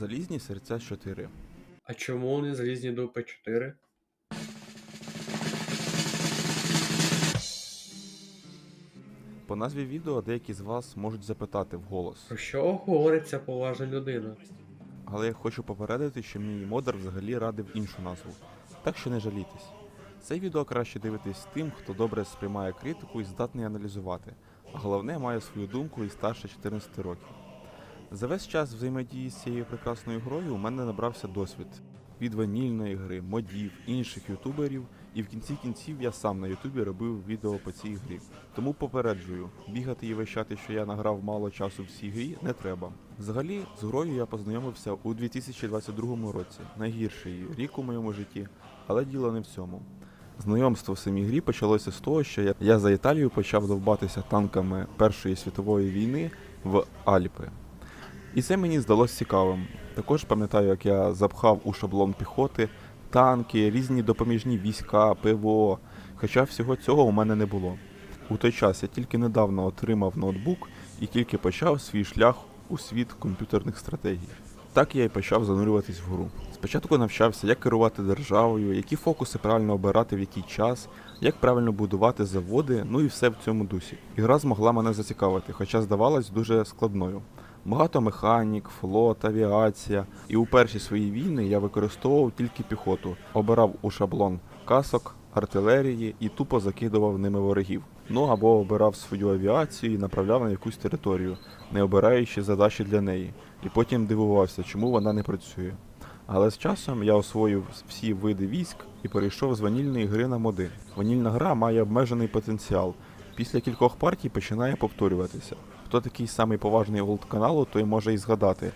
Залізні серця 4. А чому не залізні дупи 4? По назві відео деякі з вас можуть запитати вголос, Про що говориться поважна людина? але я хочу попередити, що мій модер взагалі радив іншу назву. Так що не жалітесь. Це відео краще дивитись тим, хто добре сприймає критику і здатний аналізувати, а головне має свою думку і старше 14 років. За весь час взаємодії з цією прекрасною грою у мене набрався досвід від ванільної гри, модів, інших ютуберів, і в кінці кінців я сам на ютубі робив відео по цій грі. Тому попереджую, бігати і вищати, що я награв мало часу в цій грі, не треба. Взагалі, з грою я познайомився у 2022 році, найгірший рік у моєму житті, але діло не в цьому. Знайомство в самій грі почалося з того, що я, за Італію почав довбатися танками Першої світової війни в Альпи. І це мені здалося цікавим. Також пам'ятаю, як я запхав у шаблон піхоти, танки, різні допоміжні війська, ПВО. Хоча всього цього у мене не було. У той час я тільки недавно отримав ноутбук і тільки почав свій шлях у світ комп'ютерних стратегій. Так я і почав занурюватись в гру. Спочатку навчався, як керувати державою, які фокуси правильно обирати в який час, як правильно будувати заводи, ну і все в цьому дусі. Ігра змогла мене зацікавити, хоча здавалась дуже складною. Багато механік, флот, авіація. І у перші свої війни я використовував тільки піхоту, обирав у шаблон касок, артилерії і тупо закидував ними ворогів. Ну або обирав свою авіацію і направляв на якусь територію, не обираючи задачі для неї, і потім дивувався, чому вона не працює. Але з часом я освоїв всі види військ і перейшов з ванільної гри на моди. Ванільна гра має обмежений потенціал. Після кількох партій починає повторюватися. Хто такий самий поважний голд каналу, той може і згадати,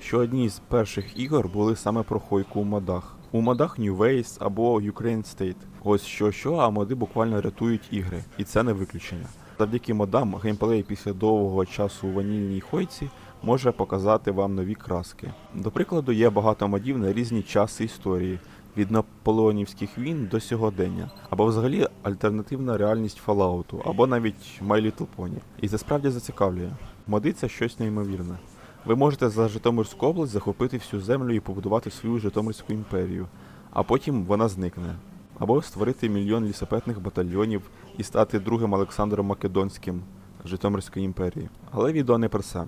що одні з перших ігор були саме про хойку у модах. У модах New Ways або Ukraine State. Ось що що, а моди буквально рятують ігри, і це не виключення. Завдяки модам геймплей після довгого часу у ванільній хойці може показати вам нові краски. До прикладу, є багато модів на різні часи історії, від наполеонівських війн до сьогодення, або взагалі альтернативна реальність Fallout, або навіть My Little Pony. І це справді зацікавлює. Моди це щось неймовірне. Ви можете за Житомирську область захопити всю землю і побудувати свою Житомирську імперію, а потім вона зникне. Або створити мільйон лісопетних батальйонів і стати другим Олександром Македонським Житомирської імперії. Але відео не про це.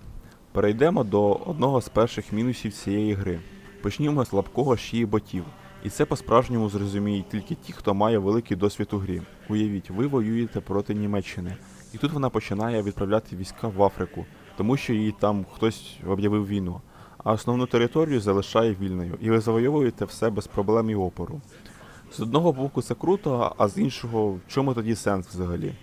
Перейдемо до одного з перших мінусів цієї гри. Почнімо з слабкого шиї ботів. І це по-справжньому зрозуміють тільки ті, хто має великий досвід у грі. Уявіть, ви воюєте проти Німеччини, і тут вона починає відправляти війська в Африку, тому що їй там хтось об'явив війну, а основну територію залишає вільною, і ви завойовуєте все без проблем і опору. З одного боку це круто, а з іншого, в чому тоді сенс взагалі?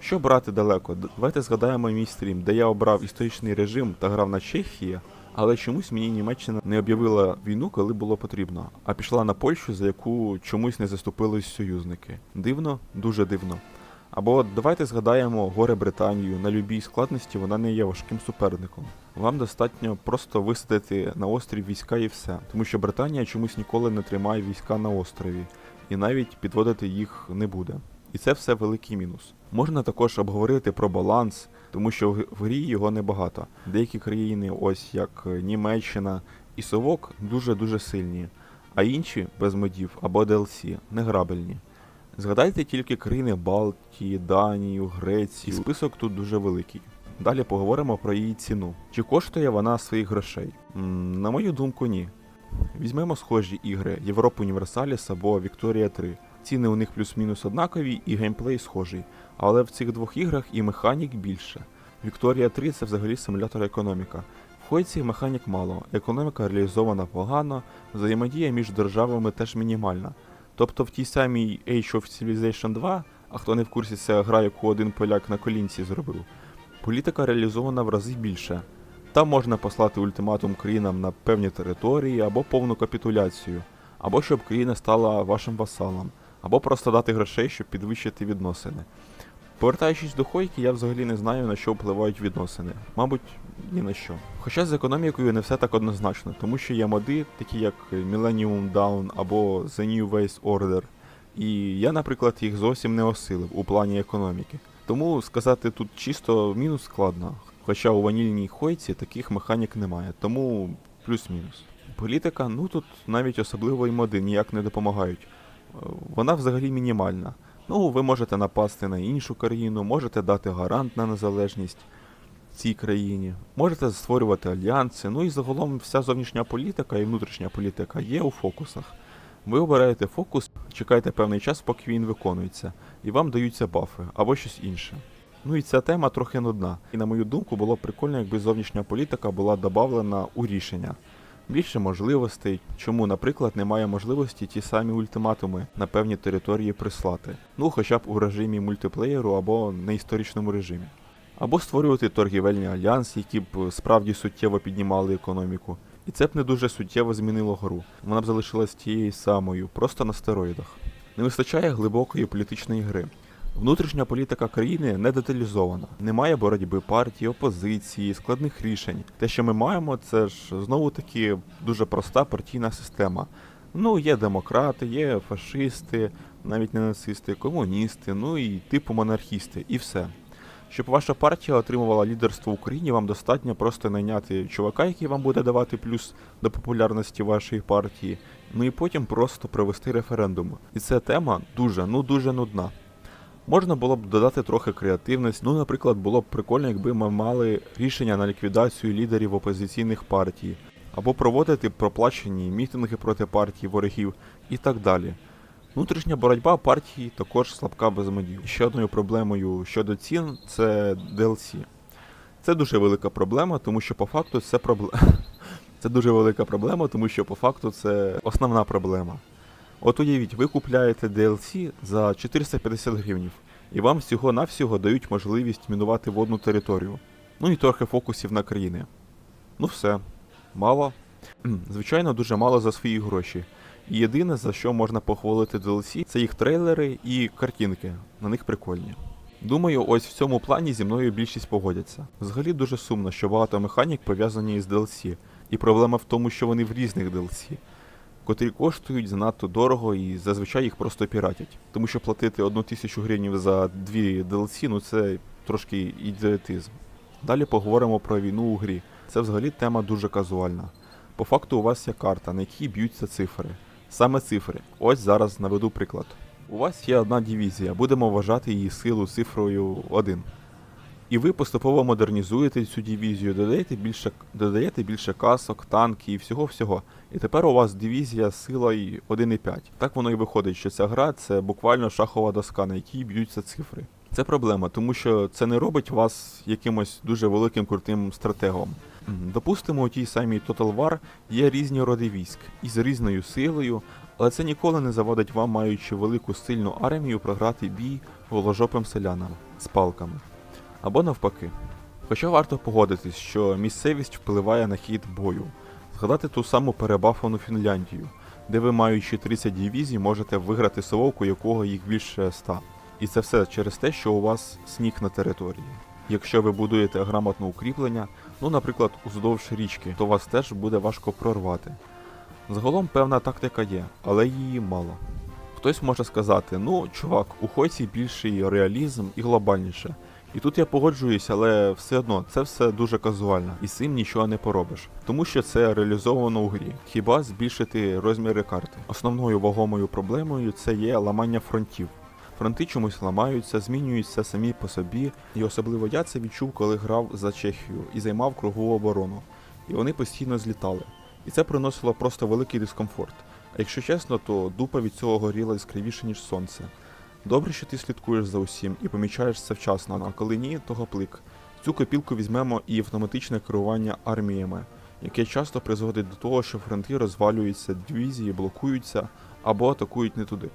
Що брати далеко? Давайте згадаємо мій стрім, де я обрав історичний режим та грав на Чехії, але чомусь мені Німеччина не об'явила війну, коли було потрібно, а пішла на Польщу, за яку чомусь не заступились союзники. Дивно, дуже дивно. Або давайте згадаємо горе Британію. На любій складності вона не є важким суперником. Вам достатньо просто висадити на острів війська і все, тому що Британія чомусь ніколи не тримає війська на острові, і навіть підводити їх не буде. І це все великий мінус. Можна також обговорити про баланс, тому що в грі його небагато. Деякі країни, ось як Німеччина і Совок, дуже-дуже сильні, а інші без модів або DLC неграбельні. Згадайте тільки країни Балтії, Данію, Грецію. Список тут дуже великий. Далі поговоримо про її ціну. Чи коштує вона своїх грошей? М, на мою думку, ні. Візьмемо схожі ігри Європа Універсаліс або Вікторія 3. Ціни у них плюс-мінус однакові і геймплей схожий, але в цих двох іграх і механік більше. Вікторія 3 це взагалі симулятор економіка. В Хойці механік мало, економіка реалізована погано, взаємодія між державами теж мінімальна. Тобто в тій самій Age of Civilization 2, а хто не в курсі, це гра, яку один поляк на колінці зробив, політика реалізована в рази більше. Там можна послати ультиматум країнам на певні території або повну капітуляцію, або щоб країна стала вашим васалом, або просто дати грошей, щоб підвищити відносини. Повертаючись до Хойки, я взагалі не знаю, на що впливають відносини. Мабуть, ні на що. Хоча з економікою не все так однозначно, тому що є моди, такі як Millennium Down або The New Ways Order, і я, наприклад, їх зовсім не осилив у плані економіки. Тому сказати тут чисто мінус складно. Хоча у ванільній хойці таких механік немає. Тому плюс-мінус. Політика, ну тут навіть особливо і моди ніяк не допомагають. Вона взагалі мінімальна. Ну, ви можете напасти на іншу країну, можете дати гарант на незалежність цій країні, можете створювати альянси. Ну і загалом вся зовнішня політика і внутрішня політика є у фокусах. Ви обираєте фокус, чекаєте певний час, поки він виконується, і вам даються бафи або щось інше. Ну і ця тема трохи нудна. І на мою думку, було б прикольно, якби зовнішня політика була додавлена у рішення. Більше можливостей, чому, наприклад, немає можливості ті самі ультиматуми на певні території прислати. Ну, хоча б у режимі мультиплеєру або на історичному режимі. Або створювати торгівельні альянси, які б справді суттєво піднімали економіку. І це б не дуже суттєво змінило гру. Вона б залишилась тією самою, просто на стероїдах. Не вистачає глибокої політичної гри. Внутрішня політика країни не деталізована. Немає боротьби партії, опозиції, складних рішень. Те, що ми маємо, це ж знову таки дуже проста партійна система. Ну, є демократи, є фашисти, навіть не нацисти, комуністи, ну і типу монархісти, і все. Щоб ваша партія отримувала лідерство в Україні, вам достатньо просто найняти чувака, який вам буде давати плюс до популярності вашої партії, ну і потім просто провести референдум. І ця тема дуже, ну дуже нудна. Можна було б додати трохи креативності. Ну, наприклад, було б прикольно, якби ми мали рішення на ліквідацію лідерів опозиційних партій, або проводити проплачені мітинги проти партій ворогів і так далі. Внутрішня боротьба партії також слабка без модів. Ще одною проблемою щодо цін це DLC. Це дуже велика проблема, тому що по факту це проблема. Це дуже велика проблема, тому що по факту це основна проблема. От уявіть, ви купляєте DLC за 450 гривнів, і вам всього-навсього дають можливість мінувати водну територію. Ну і трохи фокусів на країни. Ну все, мало. Звичайно, дуже мало за свої гроші. І єдине, за що можна похвалити DLC, це їх трейлери і картинки. На них прикольні. Думаю, ось в цьому плані зі мною більшість погодяться. Взагалі дуже сумно, що багато механік пов'язані із DLC. І проблема в тому, що вони в різних DLC, котрі коштують занадто дорого і зазвичай їх просто піратять. Тому що платити одну тисячу гривень за дві DLC, ну це трошки ідіотизм. Далі поговоримо про війну у грі. Це взагалі тема дуже казуальна. По факту у вас є карта, на якій б'ються цифри. Саме цифри. Ось зараз наведу приклад. У вас є одна дивізія, будемо вважати її силу цифрою 1. І ви поступово модернізуєте цю дивізію, додаєте більше, додаєте більше касок, танків і всього-всього. І тепер у вас дивізія з силою 1,5. Так воно і виходить, що ця гра це буквально шахова доска, на якій б'ються цифри. Це проблема, тому що це не робить вас якимось дуже великим крутим стратегом. Допустимо, у тій самій Total War є різні роди військ із різною силою, але це ніколи не завадить вам, маючи велику сильну армію, програти бій голожопим селянам з палками. Або навпаки. Хоча варто погодитись, що місцевість впливає на хід бою. Згадати ту саму перебафану Фінляндію, де ви, маючи 30 дивізій, можете виграти сововку, якого їх більше 100. І це все через те, що у вас сніг на території. Якщо ви будуєте грамотне укріплення, ну, наприклад, уздовж річки, то вас теж буде важко прорвати. Загалом певна тактика є, але її мало. Хтось може сказати, ну, чувак, у Хоці більший реалізм і глобальніше. І тут я погоджуюсь, але все одно це все дуже казуально, і з цим нічого не поробиш, тому що це реалізовано у грі. Хіба збільшити розміри карти? Основною вагомою проблемою це є ламання фронтів. Фронти чомусь ламаються, змінюються самі по собі, і особливо я це відчув, коли грав за Чехію і займав кругову оборону. І вони постійно злітали. І це приносило просто великий дискомфорт. А якщо чесно, то дупа від цього горіла іскривіше, ніж сонце. Добре, що ти слідкуєш за усім і помічаєш це вчасно, а коли ні, то гаплик. Цю копілку візьмемо і автоматичне керування арміями, яке часто призводить до того, що фронти розвалюються, дивізії блокуються або атакують не туди.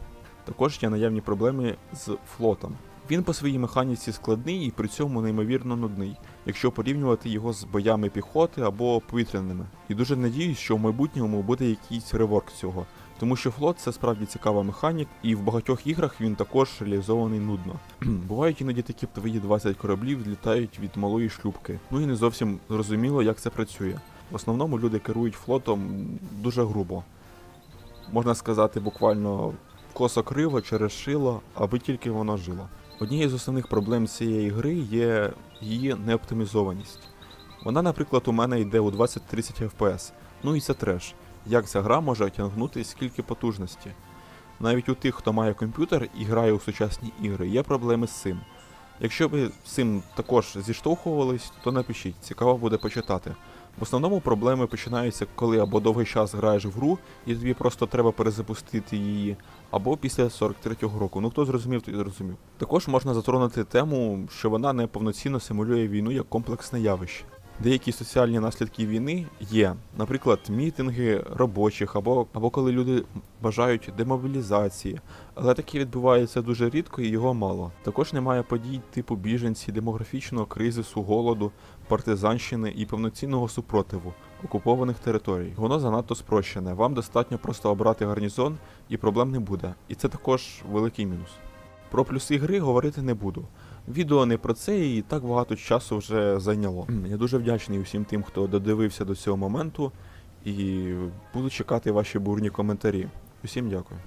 Також є наявні проблеми з флотом. Він по своїй механіці складний і при цьому неймовірно нудний, якщо порівнювати його з боями піхоти або повітряними. І дуже надіюсь, що в майбутньому буде якийсь реворк цього, тому що флот це справді цікава механіка, і в багатьох іграх він також реалізований нудно. Бувають іноді такі твої 20 кораблів відлітають від малої шлюпки. Ну і не зовсім зрозуміло, як це працює. В основному люди керують флотом дуже грубо. Можна сказати, буквально косо криво через шило, аби тільки воно жило. Однією з основних проблем цієї гри є її неоптимізованість. Вона, наприклад, у мене йде у 20-30 FPS, Ну і це треш. Як ця гра може отягнути скільки потужності? Навіть у тих, хто має комп'ютер і грає у сучасні ігри, є проблеми з цим. Якщо ви з цим також зіштовхувались, то напишіть, цікаво буде почитати. В основному проблеми починаються, коли або довгий час граєш в гру, і тобі просто треба перезапустити її, або після 43-го року. Ну хто зрозумів, той зрозумів. Також можна затронути тему, що вона неповноцінно симулює війну як комплексне явище. Деякі соціальні наслідки війни є, наприклад, мітинги робочих, або, або коли люди бажають демобілізації, але таке відбувається дуже рідко і його мало. Також немає подій типу біженці, демографічного кризису, голоду, партизанщини і повноцінного супротиву окупованих територій. Воно занадто спрощене. Вам достатньо просто обрати гарнізон і проблем не буде. І це також великий мінус. Про плюси гри говорити не буду. Відео не про це і так багато часу вже зайняло. Я дуже вдячний усім тим, хто додивився до цього моменту, і буду чекати ваші бурні коментарі. Усім дякую.